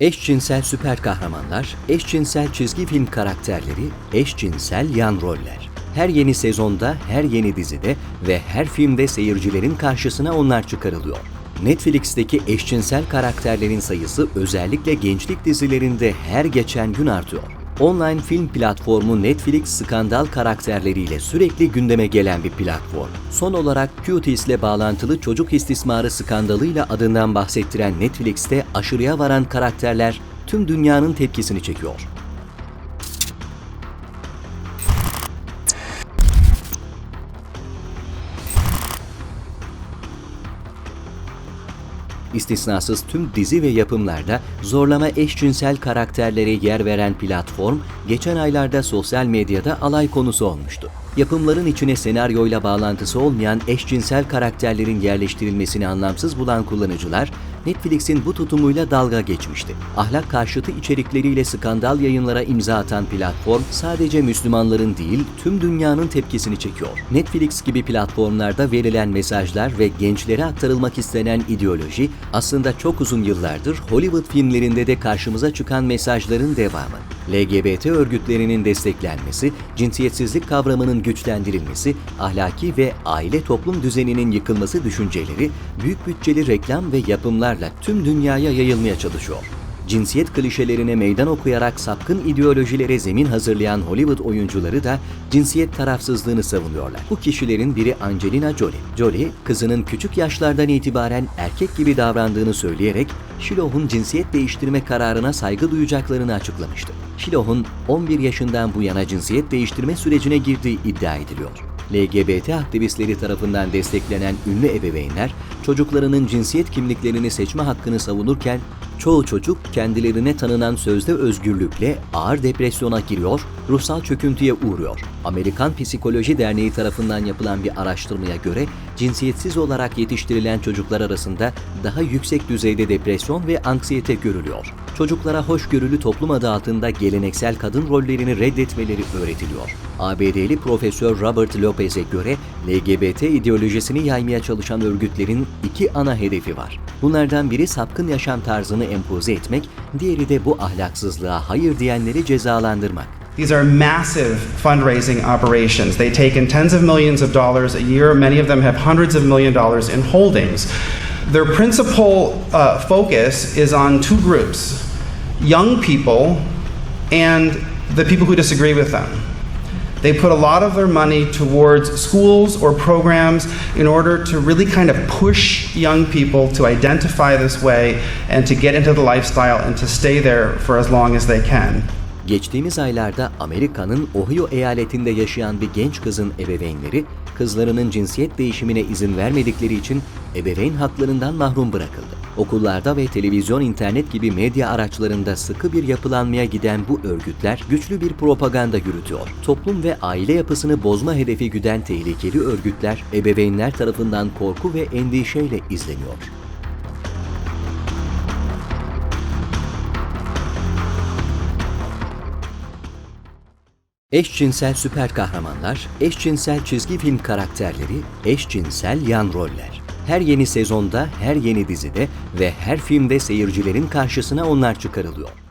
Eşcinsel süper kahramanlar, eşcinsel çizgi film karakterleri, eşcinsel yan roller. Her yeni sezonda, her yeni dizide ve her filmde seyircilerin karşısına onlar çıkarılıyor. Netflix'teki eşcinsel karakterlerin sayısı özellikle gençlik dizilerinde her geçen gün artıyor. Online film platformu Netflix skandal karakterleriyle sürekli gündeme gelen bir platform. Son olarak Cuties ile bağlantılı çocuk istismarı skandalıyla adından bahsettiren Netflix'te aşırıya varan karakterler tüm dünyanın tepkisini çekiyor. İstisnasız tüm dizi ve yapımlarda zorlama eşcinsel karakterlere yer veren platform, geçen aylarda sosyal medyada alay konusu olmuştu. Yapımların içine senaryoyla bağlantısı olmayan eşcinsel karakterlerin yerleştirilmesini anlamsız bulan kullanıcılar, Netflix'in bu tutumuyla dalga geçmişti. Ahlak karşıtı içerikleriyle skandal yayınlara imza atan platform sadece Müslümanların değil tüm dünyanın tepkisini çekiyor. Netflix gibi platformlarda verilen mesajlar ve gençlere aktarılmak istenen ideoloji aslında çok uzun yıllardır Hollywood filmlerinde de karşımıza çıkan mesajların devamı. LGBT örgütlerinin desteklenmesi, cinsiyetsizlik kavramının güçlendirilmesi, ahlaki ve aile toplum düzeninin yıkılması düşünceleri büyük bütçeli reklam ve yapımlarla tüm dünyaya yayılmaya çalışıyor. Cinsiyet klişelerine meydan okuyarak sapkın ideolojilere zemin hazırlayan Hollywood oyuncuları da cinsiyet tarafsızlığını savunuyorlar. Bu kişilerin biri Angelina Jolie. Jolie, kızının küçük yaşlardan itibaren erkek gibi davrandığını söyleyerek Shiloh'un cinsiyet değiştirme kararına saygı duyacaklarını açıklamıştı. Shiloh'un 11 yaşından bu yana cinsiyet değiştirme sürecine girdiği iddia ediliyor. LGBT aktivistleri tarafından desteklenen ünlü ebeveynler, çocuklarının cinsiyet kimliklerini seçme hakkını savunurken, çoğu çocuk kendilerine tanınan sözde özgürlükle ağır depresyona giriyor, ruhsal çöküntüye uğruyor. Amerikan Psikoloji Derneği tarafından yapılan bir araştırmaya göre, cinsiyetsiz olarak yetiştirilen çocuklar arasında daha yüksek düzeyde depresyon ve anksiyete görülüyor. Çocuklara hoşgörülü toplum adı altında geleneksel kadın rollerini reddetmeleri öğretiliyor. ABD'li Profesör Robert Lopez'e göre LGBT ideolojisini yaymaya çalışan örgütlerin iki ana hedefi var. Bunlardan biri sapkın yaşam tarzını empoze etmek, diğeri de bu ahlaksızlığa hayır diyenleri cezalandırmak. These are massive fundraising operations. They take in tens of millions of dollars a year. Many of them have hundreds of million dollars in holdings. Their principal uh, focus is on two groups young people and the people who disagree with them. They put a lot of their money towards schools or programs in order to really kind of push young people to identify this way and to get into the lifestyle and to stay there for as long as they can. Geçtiğimiz aylarda Amerika'nın Ohio eyaletinde yaşayan bir genç kızın ebeveynleri, kızlarının cinsiyet değişimine izin vermedikleri için ebeveyn haklarından mahrum bırakıldı. Okullarda ve televizyon, internet gibi medya araçlarında sıkı bir yapılanmaya giden bu örgütler güçlü bir propaganda yürütüyor. Toplum ve aile yapısını bozma hedefi güden tehlikeli örgütler ebeveynler tarafından korku ve endişeyle izleniyor. Eşcinsel süper kahramanlar, eşcinsel çizgi film karakterleri, eşcinsel yan roller. Her yeni sezonda, her yeni dizide ve her filmde seyircilerin karşısına onlar çıkarılıyor.